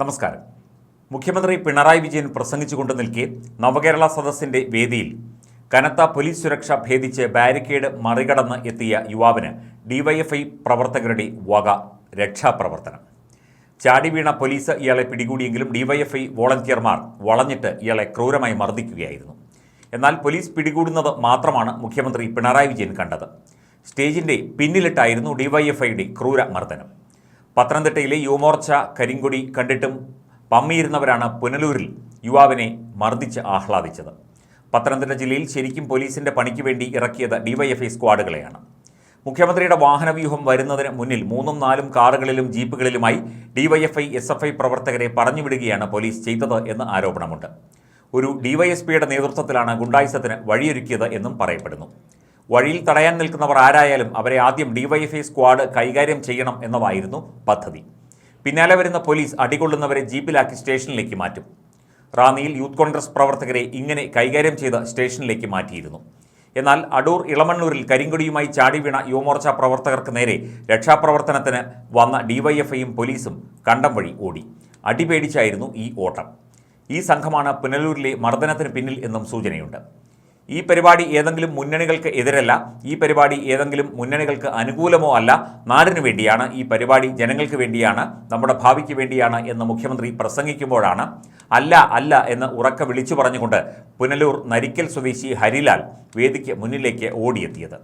നമസ്കാരം. മുഖ്യമന്ത്രി പിണറായി വിജയൻ പ്രസംഗിച്ചുകൊണ്ട് നിൽക്കെ നവകേരള സദസ്സിന്റെ വേദിയിൽ കനത്ത പോലീസ് സുരക്ഷ ഭേദിച്ച് ബാരിക്കേഡ് മറികടന്ന് എത്തിയ യുവാവിന് ഡിവൈഎഫ്ഐ പ്രവർത്തകരുടെ വക രക്ഷാപ്രവർത്തനം. ചാടി വീണ പോലീസ് ഇയാളെ പിടികൂടിയെങ്കിലും ഡിവൈഎഫ്ഐ വോളണ്ടിയർമാർ വളഞ്ഞിട്ട് ഇയാളെ ക്രൂരമായി മർദ്ദിക്കുകയായിരുന്നു. എന്നാൽ പോലീസ് പിടികൂടുന്നത് മാത്രമാണ് മുഖ്യമന്ത്രി പിണറായി വിജയൻ കണ്ടത്. സ്റ്റേജിന്റെ പിന്നിലിട്ടായിരുന്നു ഡിവൈഎഫ്ഐയുടെ ക്രൂര മർദ്ദനം പത്തനംതിട്ടയിലെ യുവമോർച്ച കരിങ്കൊടി കണ്ടിട്ടും പമ്മിയിരുന്നവരാണ് പുനലൂരിൽ യുവാവിനെ മർദ്ദിച്ച് ആഹ്ലാദിച്ചത്. പത്തനംതിട്ട ജില്ലയിൽ ശരിക്കും പോലീസിന്റെ പണിക്ക് വേണ്ടി ഇറക്കിയത് ഡിവൈഎഫ്ഐ സ്ക്വാഡുകളെയാണ്. മുഖ്യമന്ത്രിയുടെ വാഹനവ്യൂഹം വരുന്നതിന് മുന്നിൽ മൂന്നും നാലും കാറുകളിലും ജീപ്പുകളിലുമായി ഡിവൈഎഫ്ഐ എസ് എഫ് ഐ പ്രവർത്തകരെ പറഞ്ഞുവിടുകയാണ് പോലീസ് ചെയ്തത് എന്ന് ആരോപണമുണ്ട്. ഒരു ഡിവൈഎസ്പിയുടെ നേതൃത്വത്തിലാണ് ഗുണ്ടായിസത്തിന് വഴിയൊരുക്കിയത് എന്നും പറയപ്പെടുന്നു. വഴിയിൽ തടയാൻ നിൽക്കുന്നവർ ആരായാലും അവരെ ആദ്യം ഡിവൈഎഫ്ഐ സ്ക്വാഡ് കൈകാര്യം ചെയ്യണം എന്നതായിരുന്നു പദ്ധതി. പിന്നാലെ വരുന്ന പോലീസ് അടികൊള്ളുന്നവരെ ജീപ്പിലാക്കി സ്റ്റേഷനിലേക്ക് മാറ്റും. റാന്നിയിൽ യൂത്ത് കോൺഗ്രസ് പ്രവർത്തകരെ ഇങ്ങനെ കൈകാര്യം ചെയ്ത് സ്റ്റേഷനിലേക്ക് മാറ്റിയിരുന്നു. എന്നാൽ അടൂർ ഇളമണ്ണൂരിൽ കരിങ്കൊടിയുമായി ചാടി വീണ യുവമോർച്ച പ്രവർത്തകർക്ക് നേരെ രക്ഷാപ്രവർത്തനത്തിന് വന്ന ഡിവൈഎഫ്ഐയും പോലീസും കണ്ടം വഴി ഓടി. അടിപേടിച്ചായിരുന്നു ഈ ഓട്ടം. ഈ സംഘമാണ് പുനലൂരിലെ മർദ്ദനത്തിന് പിന്നിൽ എന്നും സൂചനയുണ്ട്. ഈ പരിപാടി ഏതെങ്കിലും മുന്നണികൾക്ക് എതിരല്ല ഈ പരിപാടി ഏതെങ്കിലും മുന്നണികൾക്ക് അനുകൂലമോ അല്ല നാടിനു വേണ്ടിയാണ് ഈ പരിപാടി ജനങ്ങൾക്ക് വേണ്ടിയാണ് നമ്മുടെ ഭാവിക്ക് വേണ്ടിയാണ് എന്ന് മുഖ്യമന്ത്രി പ്രസംഗിക്കുമ്പോഴാണ് അല്ല അല്ല എന്ന് ഉറക്ക വിളിച്ചു പറഞ്ഞുകൊണ്ട് പുനലൂർ നരിക്കൽ സ്വദേശി ഹരിലാൽ വേദിക്ക് മുന്നിലേക്ക് ഓടിയെത്തിയത്.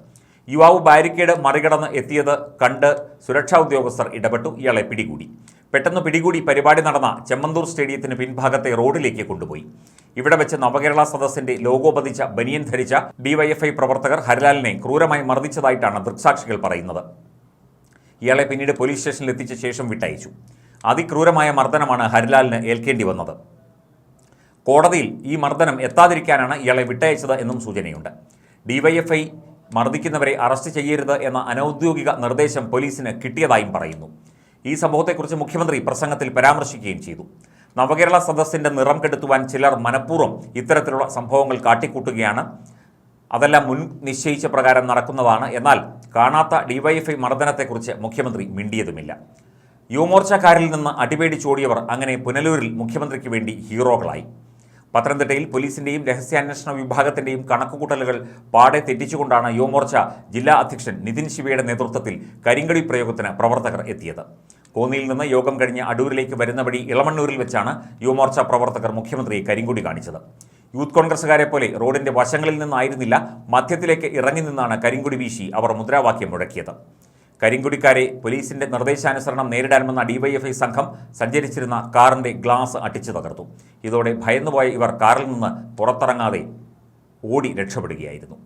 യുവാവ് ബാരിക്കേഡ് മറികടന്ന് എത്തിയത് കണ്ട് സുരക്ഷാ ഉദ്യോഗസ്ഥർ ഇടപെട്ടു ഇയാളെ പിടികൂടി. പെട്ടെന്ന് പിടികൂടി പരിപാടി നടന്ന ചെമ്മന്തൂർ സ്റ്റേഡിയത്തിന് പിൻഭാഗത്തെ റോഡിലേക്ക് കൊണ്ടുപോയി. ഇവിടെ വെച്ച് നവകേരള സദസ്സിന്റെ ലോഗോ പതിച്ച ബനിയൻ ധരിച്ച ഡിവൈഎഫ്ഐ പ്രവർത്തകർ ഹരിലാലിനെ ക്രൂരമായി മർദ്ദിച്ചതായിട്ടാണ് ദൃക്സാക്ഷികൾ പറയുന്നത്. ഇയാളെ പിന്നീട് പോലീസ് സ്റ്റേഷനിൽ എത്തിച്ച ശേഷം വിട്ടയച്ചു. അതിക്രൂരമായ മർദ്ദനമാണ് ഹരിലാലിന് ഏൽക്കേണ്ടി വന്നത്. കോടതിയിൽ ഈ മർദ്ദനം എത്താതിരിക്കാനാണ് ഇയാളെ വിട്ടയച്ചത് എന്നും സൂചനയുണ്ട്. ഡിവൈഎഫ്ഐ മർദ്ദിക്കുന്നവരെ അറസ്റ്റ് ചെയ്യരുത് എന്ന അനൌദ്യോഗിക നിർദ്ദേശം പോലീസിന് കിട്ടിയതായും പറയുന്നു. ഈ സംഭവത്തെക്കുറിച്ച് മുഖ്യമന്ത്രി പ്രസംഗത്തിൽ പരാമർശിക്കുകയും ചെയ്തു. നവകേരള സദസ്സിന്റെ നിറം കെടുത്തുവാൻ ചിലർ മനഃപൂർവം ഇത്തരത്തിലുള്ള സംഭവങ്ങൾ കാട്ടിക്കൂട്ടുകയാണ്. അതെല്ലാം മുൻ നിശ്ചയിച്ച പ്രകാരം നടക്കുന്നതാണ്. എന്നാൽ കാണാത്ത ഡിവൈഎഫ്ഐ മർദ്ദനത്തെക്കുറിച്ച് മുഖ്യമന്ത്രി മിണ്ടിയതുമില്ല. യുവമോർച്ചക്കാരിൽ നിന്ന് അടിപേടിച്ചോടിയവർ അങ്ങനെ പുനലൂരിൽ മുഖ്യമന്ത്രിക്ക് വേണ്ടി ഹീറോകളായി. പത്തനംതിട്ടയിൽ പോലീസിന്റെയും രഹസ്യാന്വേഷണ വിഭാഗത്തിന്റെയും കണക്കുകൂട്ടലുകൾ പാടെ തെറ്റിച്ചുകൊണ്ടാണ് യുവമോർച്ച ജില്ലാ അധ്യക്ഷൻ നിതിൻ ശിവയുടെ നേതൃത്വത്തിൽ കരിങ്കടി പ്രയോഗത്തിന് പ്രവർത്തകർ എത്തിയത്. കോന്നിയിൽ നിന്ന് യോഗം കഴിഞ്ഞ് അടൂരിലേക്ക് വരുന്ന വഴി ഇളമണ്ണൂരിൽ വെച്ചാണ് യുവമോർച്ച പ്രവർത്തകർ മുഖ്യമന്ത്രിയെ കരിങ്കൊടി കാണിച്ചത്. യൂത്ത് കോൺഗ്രസുകാരെ പോലെ റോഡിന്റെ വശങ്ങളിൽ നിന്നായിരുന്നില്ല മധ്യത്തിലേക്ക് ഇറങ്ങി നിന്നാണ് കരിങ്കൊടി വീശി അവർ മുദ്രാവാക്യം മുഴക്കിയത്. കരിങ്കുടിക്കാരെ പോലീസിന്റെ നിർദ്ദേശാനുസരണം നേരിടാൻ ഡിവൈഎഫ്ഐ സംഘം സഞ്ചരിച്ചിരുന്ന കാറിന്റെ ഗ്ലാസ് അടിച്ചു തകർത്തു. ഇതോടെ ഭയന്നുപോയ ഇവർ കാറിൽ നിന്ന് പുറത്തിറങ്ങാതെ ഓടി രക്ഷപ്പെടുകയായിരുന്നു.